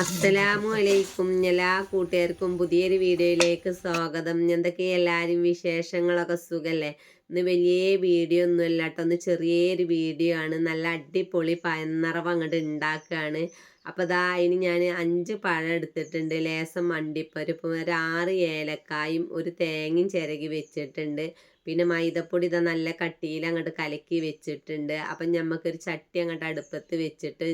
അസ്സലാമു അലൈക്കും എല്ലാ കൂട്ടുകാർക്കും പുതിയൊരു വീഡിയോയിലേക്ക് സ്വാഗതം. എന്തൊക്കെ എല്ലാവരും വിശേഷങ്ങളൊക്കെ സുഖല്ലേ? ഇന്ന് വലിയ വീഡിയോ ഒന്നും അല്ല കേട്ടോ. ഒന്ന് ചെറിയൊരു വീഡിയോ ആണ്. നല്ല അടിപൊളി പയന്നറവ് അങ്ങോട്ട് ഉണ്ടാക്കുകയാണ്. അപ്പോൾ ദാ അതിന് ഞാൻ അഞ്ച് പഴം എടുത്തിട്ടുണ്ട്. ലേസം മണ്ടിപ്പരിപ്പും ഒരു ആറ് ഏലക്കായും ഒരു തേങ്ങയും ചിരകി വെച്ചിട്ടുണ്ട്. പിന്നെ മൈദപ്പൊടി ഇതാ നല്ല കട്ടിയിൽ അങ്ങോട്ട് കലക്കി വെച്ചിട്ടുണ്ട്. അപ്പം ഞമ്മക്കൊരു ചട്ടി അങ്ങോട്ട് അടുപ്പത്ത് വെച്ചിട്ട്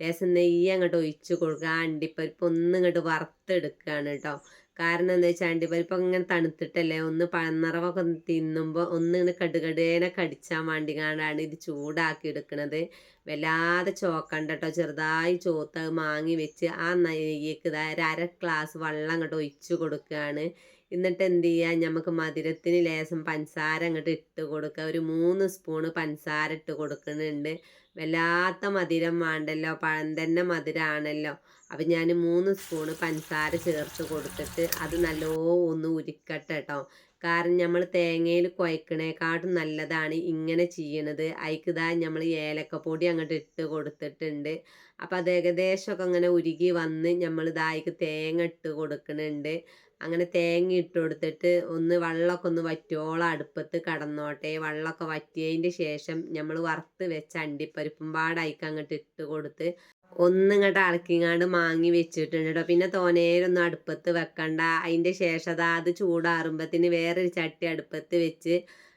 ലേശം നെയ്യ് അങ്ങോട്ട് ഒഴിച്ചു കൊടുക്കുക. അണ്ടിപ്പരിപ്പ് ഒന്ന് ഇങ്ങോട്ട് വറുത്തെടുക്കുകയാണ് കേട്ടോ കാരണം എന്താ വെച്ചാൽ അണ്ടിപ്പരിപ്പ് ഇങ്ങനെ തണുത്തിട്ടല്ലേ? ഒന്ന് പഴനിറവൊക്കെ തിന്നുമ്പോൾ ഒന്ന് ഇങ്ങനെ കടുകടേനെ കടിച്ചാൽ വേണ്ടി കാണാണ് ഇത് ചൂടാക്കി എടുക്കുന്നത് വല്ലാതെ ചോക്കണ്ട കേട്ടോ ചെറുതായി ചോത്ത മാങ്ങി വെച്ച് ആ നെയ്യക്ക് ഒരു അര ഗ്ലാസ് വെള്ളം അങ്ങോട്ട് ഒഴിച്ചു കൊടുക്കുകയാണ്. എന്നിട്ട് എന്ത് ചെയ്യുക നമുക്ക് മധുരത്തിന് ലേശം പഞ്ചസാര അങ്ങോട്ട് ഇട്ട് കൊടുക്കുക. ഒരു മൂന്ന് സ്പൂണ് പഞ്ചസാര ഇട്ട് കൊടുക്കുന്നുണ്ട്. വല്ലാത്ത മധുരം വേണ്ടല്ലോ പഴം തന്നെ മധുരമാണല്ലോ അപ്പം ഞാൻ മൂന്ന് സ്പൂണ് പഞ്ചസാര ചേർത്ത് കൊടുത്തിട്ട് അത് നല്ലോ ഒന്ന് ഉരുക്കട്ടെ കേട്ടോ കാരണം നമ്മൾ തേങ്ങയിൽ കുഴക്കണേക്കാട്ടും നല്ലതാണ് ഇങ്ങനെ ചെയ്യണത്. അയക്കുതാ നമ്മൾ ഏലക്കപ്പൊടി അങ്ങോട്ട് ഇട്ട് കൊടുത്തിട്ടുണ്ട്. അപ്പം അത് ഏകദേശമൊക്കെ അങ്ങനെ ഉരുകി വന്ന് നമ്മൾ ഇതായിക്ക് തേങ്ങ ഇട്ട് കൊടുക്കുന്നുണ്ട് അങ്ങനെ തേങ്ങ ഇട്ട് കൊടുത്തിട്ട് ഒന്ന് വെള്ളമൊക്കെ ഒന്ന് വറ്റോളം അടുപ്പത്ത് കടന്നോട്ടെ. വെള്ളമൊക്കെ വറ്റിയതിന്റെ ശേഷം നമ്മൾ വറുത്ത് വെച്ച അണ്ടിപ്പരിപ്പും പാടായിക്ക് അങ്ങോട്ട് ഇട്ട് കൊടുത്ത് ഒന്നിങ്ങോട്ട് ഇളക്കിങ്ങാണ്ട് മാങ്ങി വെച്ചിട്ടുണ്ട് കേട്ടോ പിന്നെ തോനേരൊന്നും അടുപ്പത്ത് വെക്കണ്ട. അതിന്റെ ശേഷം അതാ ചൂടാറുമ്പത്തിന് വേറൊരു ചട്ടി അടുപ്പത്ത് വെച്ച്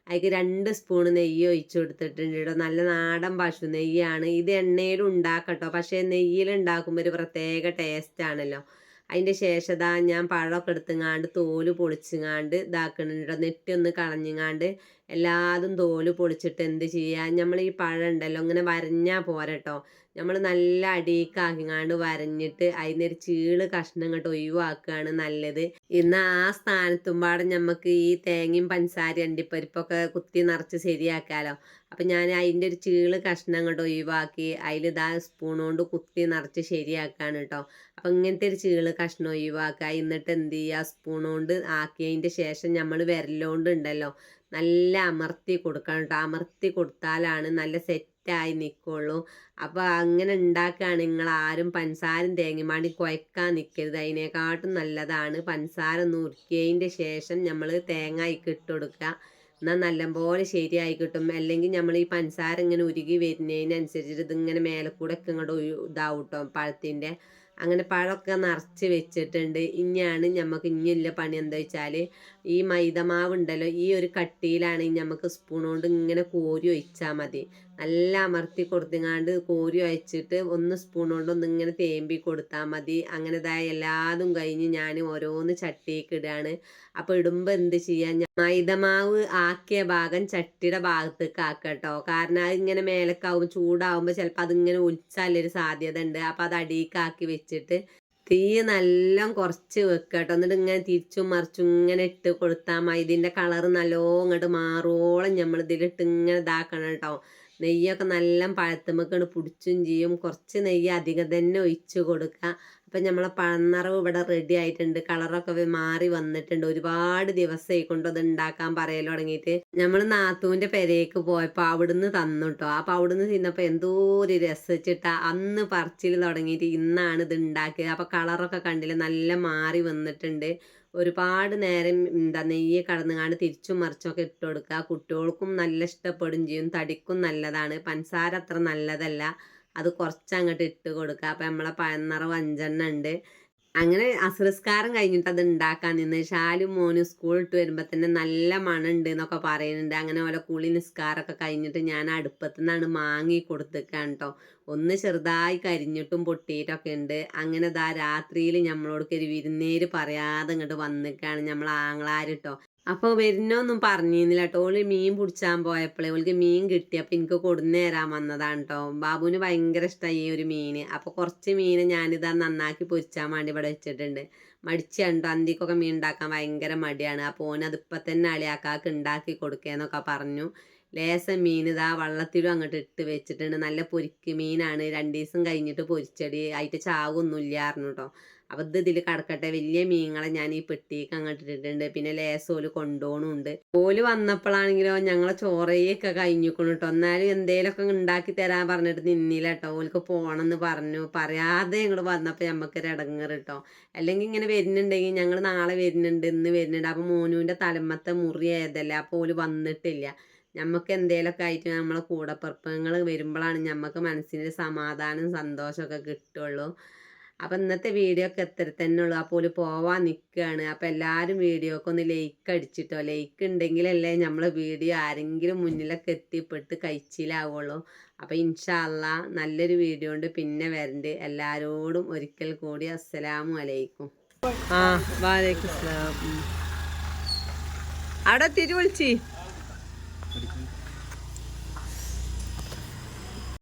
അതിക്ക് രണ്ട് സ്പൂൺ നെയ്യ് ഒഴിച്ചു കൊടുത്തിട്ടുണ്ട് കേട്ടോ നല്ല നാടൻ പശു നെയ്യാണ്. ഇത് എണ്ണയിലും ഉണ്ടാക്കട്ടോ. പക്ഷേ നെയ്യിൽ ഉണ്ടാക്കുമ്പോൾ ഒരു പ്രത്യേക ടേസ്റ്റ് ആണല്ലോ. അതിന്റെ ശേഷം ഞാൻ പഴമൊക്കെ എടുത്തുങ്ങാണ്ട് തോൽ പൊളിച്ചുങ്ങാണ്ട് ഇതാക്കണുണ്ട് നെറ്റി ഒന്ന് കളഞ്ഞുങ്ങാണ്ട് എല്ലാതും തോൽ പൊളിച്ചിട്ട് എന്ത് ചെയ്യുക നമ്മൾ ഈ പഴം ഉണ്ടല്ലോ ഇങ്ങനെ വരഞ്ഞാൽ പോരട്ടോ നമ്മൾ നല്ല അടിയിക്കാക്കിങ്ങാണ്ട് വരഞ്ഞിട്ട് അതിനൊരു ചീൾ കഷ്ണം ഇങ്ങോട്ട് ഒഴിവാക്കുകയാണ് നല്ലത്. ഇന്ന് ആ സ്ഥാനത്തുമ്പാടെ നമുക്ക് ഈ തേങ്ങയും പഞ്ചസാര അണ്ടിപ്പരിപ്പൊക്കെ കുത്തി നിറച്ച് ശരിയാക്കാലോ. അപ്പം ഞാൻ അതിന്റെ ഒരു ചീൾ കഷ്ണം അങ്ങോട്ട് ഒഴിവാക്കി അതിൽ ഇതാ കൊണ്ട് കുത്തി നിറച്ച് ശരിയാക്കാണ് കേട്ടോ അപ്പം ഇങ്ങനത്തെ ഒരു ചീൾ കഷ്ണം ഒഴിവാക്കുക എന്നിട്ട് എന്ത് ചെയ്യുക സ്പൂൺ ആക്കിയതിന്റെ ശേഷം നമ്മൾ വിരലുകൊണ്ട് ഉണ്ടല്ലോ നല്ല അമർത്തി കൊടുക്കണം കേട്ടോ അമർത്തി കൊടുത്താലാണ് നല്ല സെറ്റായി നിൽക്കുള്ളൂ അപ്പോൾ അങ്ങനെ ഉണ്ടാക്കുകയാണ് നിങ്ങൾ ആരും പഞ്ചസാരം തേങ്ങമാടി കുഴക്കാൻ നിൽക്കരുത് അതിനേക്കാട്ടും നല്ലതാണ്. പഞ്ചസാര നുറുക്കിയതിന്റെ ശേഷം നമ്മൾ തേങ്ങ ഇട്ട് കൊടുക്കുക എന്നാൽ നല്ലപോലെ ശരിയായി കിട്ടും. അല്ലെങ്കിൽ നമ്മൾ ഈ പഞ്ചസാര ഇങ്ങനെ ഉരുകി വരുന്നതിനനുസരിച്ചിട്ട് ഇതിങ്ങനെ മേലെ കൂടെ ഒക്കെ ഇങ്ങോട്ട് ഇതാവും കേട്ടോ പഴത്തിന്റെ. അങ്ങനെ പഴമൊക്കെ നിറച്ച് വെച്ചിട്ടുണ്ട്. ഇനിയാണ് നമുക്ക് ഇനിയുള്ള പണി എന്താ വെച്ചാൽ ഈ മൈദമാവ് ഉണ്ടല്ലോ ഈ ഒരു കട്ടിയിലാണ് നമുക്ക് സ്പൂൺ കൊണ്ട് ഇങ്ങനെ കോരി ഒഴിച്ചാൽ മതി. നല്ല അമർത്തി കൊടുത്തിങ്ങാണ്ട് കോരി ഒഴിച്ചിട്ട് ഒന്ന് സ്പൂൺ കൊണ്ട് ഒന്ന് ഇങ്ങനെ തേമ്പി കൊടുത്താൽ മതി. അങ്ങനെതായ എല്ലാതും കഴിഞ്ഞ് ഞാൻ ഓരോന്ന് ചട്ടിക്ക് ഇടുകയാണ് അപ്പോൾ ഇടുമ്പോൾ എന്ത് ചെയ്യാൻ മൈദമാവ് ആക്കിയ ഭാഗം ചട്ടിയുടെ ഭാഗത്തേക്ക് ആക്കട്ടോ കാരണം അത് ഇങ്ങനെ മേലക്കാവും ചൂടാവുമ്പോൾ ചിലപ്പോൾ അതിങ്ങനെ ഒലിച്ചാലൊരു സാധ്യത ഉണ്ട് അപ്പോൾ അത് അടിയിക്കാക്കി വെച്ചിട്ട് തീ നല്ല കുറച്ച് വെക്കുക കേട്ടോ എന്നിട്ട് ഇങ്ങനെ തിരിച്ചും മറിച്ചും ഇങ്ങനെ ഇട്ട് കൊടുത്താൽ മതി. ഇതിന്റെ കളറ് നല്ലോ ഇങ്ങോട്ട് മാറോളം നമ്മൾ ഇതിലിട്ട് ഇങ്ങനെ ഇതാക്കണം കേട്ടോ നെയ്യൊക്കെ നല്ല പഴത്തുമ്മക്കാണ് പിടിച്ചും ചെയ്യും. കുറച്ച് നെയ്യ് അധികം തന്നെ ഒഴിച്ച് കൊടുക്കുക അപ്പം നമ്മളെ പഴനിറവ് ഇവിടെ റെഡി ആയിട്ടുണ്ട്. കളറൊക്കെ മാറി വന്നിട്ടുണ്ട്. ഒരുപാട് ദിവസമായി കൊണ്ട് അത് ഉണ്ടാക്കാൻ പറയൽ തുടങ്ങിയിട്ട് നമ്മൾ നാത്തൂന്റെ പെരേക്ക് പോയപ്പോൾ അവിടുന്ന് തന്നു കേട്ടോ അപ്പോൾ അവിടുന്ന് തിന്നപ്പോൾ എന്തോ ഒരു രസിച്ചിട്ടാ അന്ന് പറിച്ചിൽ തുടങ്ങിയിട്ട് ഇന്നാണ് ഇത് ഉണ്ടാക്കിയത് അപ്പോൾ കളറൊക്കെ കണ്ടില്ല നല്ല മാറി വന്നിട്ടുണ്ട്. ഒരുപാട് നേരം എന്താ നെയ്യ് കടന്നുകാണ്ട് തിരിച്ചും മറിച്ചൊക്കെ ഇട്ട് കൊടുക്കുക. കുട്ടികൾക്കും നല്ല ഇഷ്ടപ്പെടും ചെയ്യും. തടിക്കും നല്ലതാണ്. പഞ്ചസാര അത്ര നല്ലതല്ല. അത് കുറച്ച് അങ്ങോട്ട് ഇട്ട് കൊടുക്കുക അപ്പം നമ്മളെ പഴനിറവ് വഞ്ചെണ്ണ ഉണ്ട് അങ്ങനെ അസുരസ്കാരം കഴിഞ്ഞിട്ട് അത് ഉണ്ടാക്കാൻ നിന്ന്. ഷാലും മോനും സ്കൂൾ ഇട്ട് വരുമ്പോൾ തന്നെ നല്ല മണമുണ്ട് എന്നൊക്കെ പറയുന്നുണ്ട് അങ്ങനെ ഓരോ കുളി നിസ്കാരമൊക്കെ കഴിഞ്ഞിട്ട് ഞാൻ അടുപ്പത്തു നിന്നാണ് മാങ്ങി കൊടുത്തേക്കാണ് കേട്ടോ ഒന്ന് ചെറുതായി കരിഞ്ഞിട്ടും പൊട്ടിയിട്ടൊക്കെ ഉണ്ട്. അങ്ങനെ ദാ രാത്രിയിൽ നമ്മളോടൊക്കെ ഒരു വിരുന്നേര് പറയാതെ ഇങ്ങോട്ട് വന്നിക്കാണ് നമ്മൾ ആങ്ങളാരിട്ടോ അപ്പോൾ വരുന്നൊന്നും പറഞ്ഞിരുന്നില്ല കേട്ടോ ഓൾ മീൻ പിടിച്ചാൻ പോയപ്പോഴേ ഓൾക്ക് മീൻ കിട്ടി. അപ്പോൾ എനിക്ക് കൊടുന്നു തരാൻ വന്നതാണ് കേട്ടോ ബാബുവിന് ഭയങ്കര ഇഷ്ടമായി ഒരു മീൻ അപ്പോൾ കുറച്ച് മീൻ ഞാനിതാ നന്നാക്കി പൊരിച്ചാൻ വേണ്ടി ഇവിടെ വെച്ചിട്ടുണ്ട്. മടിച്ചുണ്ടോ അന്തിക്കൊക്കെ മീൻ ഉണ്ടാക്കാൻ ഭയങ്കര മടിയാണ്. അപ്പോൾ ഓൻ അതിപ്പോൾ തന്നെ അളിയാക്കാക്ക് ഉണ്ടാക്കി കൊടുക്കേന്നൊക്കെ പറഞ്ഞു. ലേസം മീൻ ഇതാ വള്ളത്തിലും അങ്ങോട്ട് ഇട്ട് വെച്ചിട്ടുണ്ട്. നല്ല പൊരിക്ക് മീനാണ്. രണ്ട് ദിവസം കഴിഞ്ഞിട്ട് പൊരിച്ചടി. അതിന്റെ ചാവൊന്നുമില്ല അറിഞ്ഞു കേട്ടോ അപ്പം ഇത് ഇതിൽ കടക്കട്ടെ. വലിയ മീനുകളെ ഞാൻ ഈ പെട്ടിക്ക് അങ്ങോട്ട് ഇട്ടിട്ടുണ്ട്. പിന്നെ ലേസോൽ ഓൽ കൊണ്ടുപോകണുണ്ട് ഓൽ വന്നപ്പോഴാണെങ്കിലോ ഞങ്ങളെ ചോറയൊക്കെ കഴിഞ്ഞിക്കണം കേട്ടോ എന്നാലും എന്തേലൊക്കെ ഉണ്ടാക്കി തരാൻ പറഞ്ഞിട്ട് നിന്നില്ല കേട്ടോ ഓൽക്ക് പോകണമെന്ന് പറഞ്ഞു. പറയാതെ ഇങ്ങോട്ട് വന്നപ്പോൾ നമുക്കൊരു ഇടങ്ങറ് കേട്ടോ അല്ലെങ്കിൽ ഇങ്ങനെ വരുന്നുണ്ടെങ്കിൽ ഞങ്ങൾ നാളെ വരുന്നുണ്ട് ഇന്ന് വരുന്നുണ്ട്. അപ്പം മോനുവിന്റെ തലമത്തെ മുറി ഏതല്ലേ അപ്പോൾ ഓൽ വന്നിട്ടില്ല. ഞമ്മക്ക് എന്തേലൊക്കെ ആയിട്ട് നമ്മളെ കൂടപ്പിറപ്പങ്ങൾ വരുമ്പോഴാണ് നമുക്ക് മനസ്സിനൊരു സമാധാനം സന്തോഷമൊക്കെ കിട്ടുള്ളൂ. അപ്പം ഇന്നത്തെ വീഡിയോ ഒക്കെ എത്ര തന്നെ ഉള്ളൂ അപ്പോൾ ഒരു പോവാൻ നിൽക്കുകയാണ് അപ്പം എല്ലാവരും വീഡിയോക്ക് ഒന്ന് ലൈക്ക് അടിച്ചിട്ടോ? ലൈക്ക് ഉണ്ടെങ്കിലല്ലേ നമ്മൾ വീഡിയോ ആരെങ്കിലും മുന്നിലൊക്കെ എത്തിപ്പെട്ട് കഴിച്ചിലാവുള്ളൂ. അപ്പം ഇൻഷാല്ല നല്ലൊരു വീഡിയോ ഉണ്ട്. പിന്നെ വരണ്ട്. എല്ലാവരോടും ഒരിക്കൽ കൂടി അസ്സലാമു അലൈക്കും. ആ വാലേക്കും അവിടെ തിരി വിളിച്ചി. Thank you.